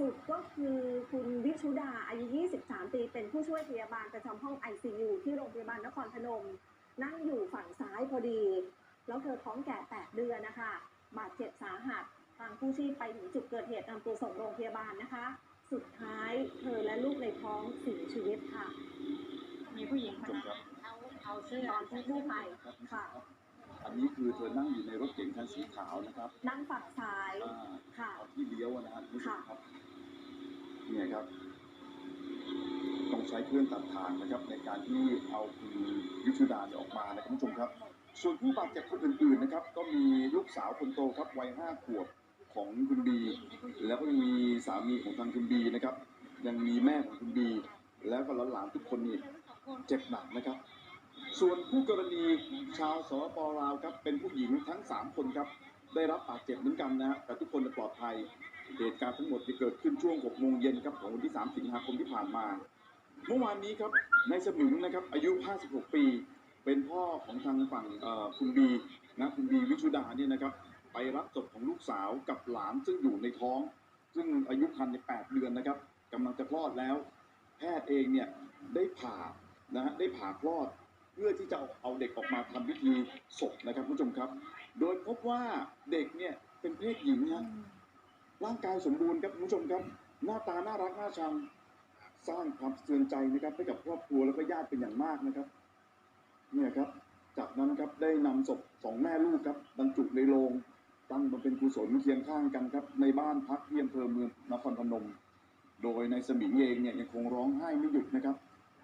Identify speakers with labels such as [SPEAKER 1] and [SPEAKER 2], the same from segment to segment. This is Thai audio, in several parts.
[SPEAKER 1] สุดก็คือคุณวิชุดาอายุ 23 ปี เป็นผู้ช่วยพยาบาลประจำห้อง ICU ที่โรงพยาบาลนครพนม นั่งอยู่ฝั่งซ้ายพอดี แล้วเธอท้องแก่ 8 เดือนนะคะ บาดเจ็บสาหัส ทางผู้ชีพไปถึงจุดเกิดเหตุนำตัวส่งโรงพยาบาลนะคะ สุดท้ายเธอและลูกในท้องเสียชีวิตค่ะ
[SPEAKER 2] มีผู้หญิงคน
[SPEAKER 3] จบ
[SPEAKER 2] นั้น
[SPEAKER 3] ครับ
[SPEAKER 2] เอาเอาเสื้อ
[SPEAKER 1] ตอนที่กู้ภัยค่ะ
[SPEAKER 3] อันนี้คือเธอนั่งอยู่ในรถเก๋งคันสีขาวนะครับ
[SPEAKER 1] นั่งฝั่งซ้าย
[SPEAKER 3] อ่า
[SPEAKER 1] ค่ะ
[SPEAKER 3] ตอนที่เลี้ยวอะนะฮะคุณผู้ชม
[SPEAKER 1] ค่ะ
[SPEAKER 3] ครับ เนี่ยครับต้องใช้เครื่องตัดทางนะครับ ในการที่เอาคุณวิชุดาออกมานะครับคุณผู้ชมครับ ส่วนผู้บาดเจ็บคนอื่นๆนะครับ ก็มีลูกสาวคนโตครับวัยห้าขวบของคุณบี แล้วก็ยังมีสามีของทางคุณบีนะครับ ยังมีแม่ของคุณบี แล้วก็หลานๆทุกคนนี่เจ็บหนักนะครับ ส่วนผู้กรณีชาวสปปลาวครับเป็นผู้หญิงทั้ง 3 คนครับ ได้รับบาดเจ็บเหมือนกันนะฮะแต่ทุกคนปลอดภัยเหตุการณ์ทั้งหมดที่เกิดขึ้นช่วง6โมงเย็นครับของวันที่ 3 สิงหาคมที่ผ่านมา เมื่อวานนี้ครับนายสมิงนะครับอายุ 56 ปี เป็นพ่อของทางฝั่งคุณบีนะคุณบีวิชุดาเนี่ยนะครับไปรับศพของลูกสาวกับหลานซึ่งอยู่ในท้อง ซึ่งอายุครรภ์ใน 8 เดือนนะครับกำลังจะคลอดแล้ว แพทย์เองเนี่ยได้ผ่านะฮะได้ผ่าคลอด เพื่อที่จะเอาเด็กออกมาทำพิธีศพนะครับคุณผู้ชมครับ โดยพบว่าเด็กเนี่ยเป็นเพศหญิงฮะร่างกายสมบูรณ์ครับคุณผู้ชมครับ หน้าตาน่ารักน่าชัง สร้างความสะเทือนใจนะครับให้กับครอบครัวแล้วก็ญาติเป็นอย่างมากนะครับ เนี่ยครับ จากนั้นครับได้นำศพสองแม่ลูกครับบรรจุในโลงตั้งบำเพ็ญกุศลเคียงข้างกันครับ ในบ้านพักที่อำเภอเมืองนครพนม โดยในสมิงเองเนี่ยยังคงร้องไห้ไม่หยุดนะครับ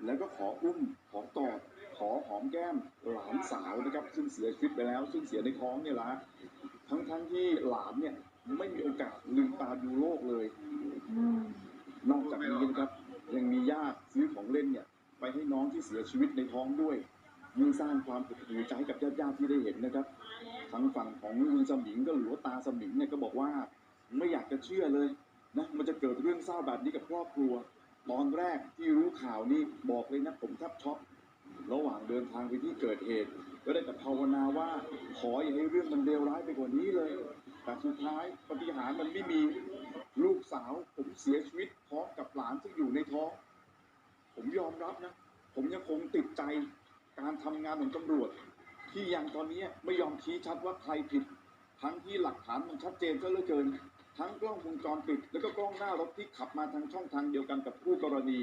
[SPEAKER 3] แล้วก็ขออุ้มขอกอดขอหอมแก้มหลานสาวนะครับ ซึ่งเสียชีวิตไปแล้ว ซึ่งเสียในท้องเนี่ยละฮะทั้งทั้งๆที่หลานเนี่ยไม่มีโอกาสลืมตาดูโลกเลย นอกจากนี้นะครับ ยังมีญาติซื้อของเล่นเนี่ย ไปให้น้องที่เสียชีวิตในท้องด้วยยิ่งสร้างความปวดหัวใจกับญาติๆที่ได้เห็นนะครับทางฝั่งของลุงสมิงก็หรือว่าตาสมิงเนี่ยก็บอกว่า ไม่อยากจะเชื่อเลยนะมันจะเกิดเรื่องเศร้าแบบนี้กับครอบครัว ตอนแรกที่รู้ข่าวนี้บอกเลยนะผมแทบช็อกระหว่างเดินทางไปที่เกิดเหตุ ก็ได้แต่ภาวนาว่าขออย่าให้เรื่องมันเลวร้ายไปกว่านี้เลย แต่สุดท้ายปฏิหารมันไม่มีลูกสาว ผมเสียชีวิตพร้อมกับหลานที่อยู่ในท้อง ผมยอมรับนะ ผมยังคงติดใจการทำงานของตำรวจ ที่ยังตอนนี้ไม่ยอมชี้ชัดว่าใครผิด ทั้งที่หลักฐานมันชัดเจนก็เหลือเกิน ทั้งกล้องวงจรปิด แล้วก็กล้องหน้ารถที่ขับมาทางช่องทางเดียวกันกับคู่กรณี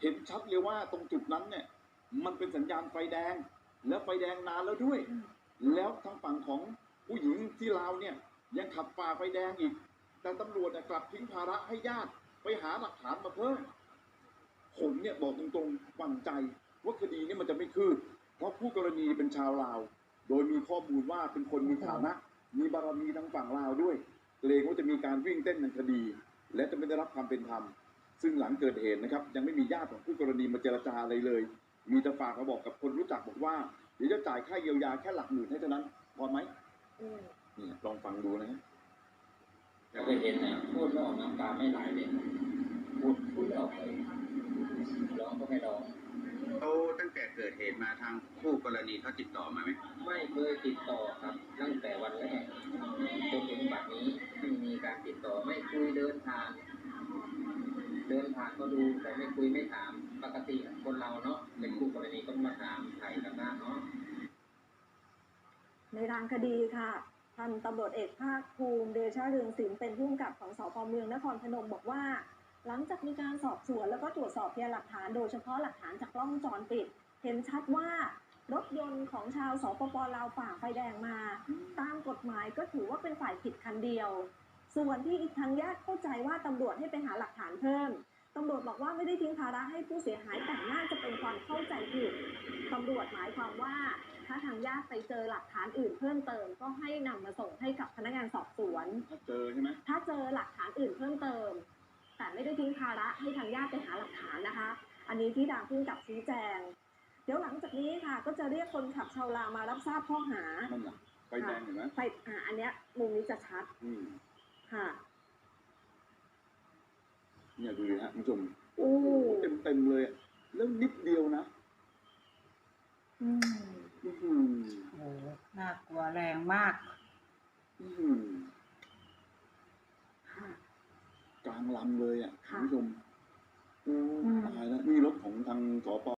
[SPEAKER 3] เห็นชัดเลยว่าตรงจุดนั้นเนี่ย มันเป็นสัญญาณไฟแดง แล้วไฟแดงนานแล้วด้วย แล้วทางฝั่งของผู้หญิงที่ลาวเนี่ย ยังขับฝ่าไฟแดงอีก แต่ตำรวจนะกลับทิ้งภาระให้ญาติไปหาหลักฐานมาเพิ่มผมเนี่ยบอกตรงๆหวั่นใจว่าคดีนี้มันจะไม่คืบเพราะผู้กรณีเป็นชาวลาว โดยมีข้อมูลว่าเป็นคนมีฐานะ มีบารมีทางฝั่งลาวด้วย เกรงว่าจะมีการวิ่งเต้นในคดี และจะไม่ได้รับความเป็นธรรม ซึ่งหลังเกิดเหตุนะครับ ยังไม่มีญาติของผู้กรณีมาเจรจาอะไรเลย มีแต่ฝากมาบอกกับคนรู้จักบอกว่าเดี๋ยวจะจ่ายค่าเยียวยาแค่หลักหมื่นให้เท่านั้นพอไหม
[SPEAKER 1] อืม
[SPEAKER 3] นี่ลองฟังดูนะฮะ
[SPEAKER 4] เราไปเห็นนะพูดแล้วออกน้ำตาไม่ไหลเลยพูดพูดไม่ออกเลยร้องก็ไม่ร้อง
[SPEAKER 5] เขาตั้งแต่เกิดเหตุมาทางคู่กรณีเขาติดต่อมาไหม
[SPEAKER 4] ไม่เคยติดต่อครับ ตั้งแต่วันแรก เดินทางเดินผ่านก็ดูแต่ไม่คุยไม่ถาม ปกติคนเราเนาะเป็นคู่กรณีก็มาถามไทยกันบ้างเนาะ
[SPEAKER 1] ในทางคดีค่ะพันตำรวจเอกภาคภูมิเดชะเรืองศิลป์เป็นผู้กำกับของสพเมืองนครพนมบอกว่า หลังจากมีการสอบสวนแล้วก็ตรวจสอบพยานหลักฐาน โดยเฉพาะหลักฐานจากกล้องวงจรปิด เห็นชัดว่ารถยนต์ของชาวสปปลาวฝ่าไฟแดงมา ตามกฎหมายก็ถือว่าเป็นฝ่ายผิดคันเดียว ส่วนที่อีกทางญาติเข้าใจว่าตำรวจให้ไปหาหลักฐานเพิ่มตำรวจบอกว่าไม่ได้ทิ้งภาระให้ผู้เสียหายแต่น่าจะเป็นความเข้าใจผิดตำรวจหมายความว่า ถ้าทางญาติไปเจอหลักฐานอื่นเพิ่มเติม ก็ให้นำมาส่งให้กับพนักงานสอบสวน
[SPEAKER 3] ถ้าเจอใช่ไหม
[SPEAKER 1] ถ้าเจอหลักฐานอื่นเพิ่มเติม แต่ไม่ได้ทิ้งภาระให้ทางญาติไปหาหลักฐานนะคะ อันนี้ที่ดางพึ่งกับชี้แจง เดี๋ยวหลังจากนี้ค่ะ ก็จะเรียกคนขับชาวลาวมารับทราบข้อหา
[SPEAKER 3] นั่นน่ะไฟแดงเห็นไหม
[SPEAKER 1] ไฟอ่าอันเนี้ยมุมนี้จะชัด
[SPEAKER 3] อืม
[SPEAKER 1] ค่ะ
[SPEAKER 3] เนี่ยดูดิฮะคุณผู้ชม
[SPEAKER 1] อู้
[SPEAKER 3] เต็มเต็มๆเลยอะแล้วนิดเดียวนะ
[SPEAKER 2] อืม
[SPEAKER 3] อื้อหือ
[SPEAKER 2] โอ้น่ากลัวแรงมาก
[SPEAKER 3] อื้อหือ
[SPEAKER 1] ค่ะ
[SPEAKER 3] การลางลำเลยอะ
[SPEAKER 1] ค่ะ
[SPEAKER 3] คุณผู้ชมโอ้
[SPEAKER 1] อืม
[SPEAKER 3] ตายแล้วนี่รถของทางสป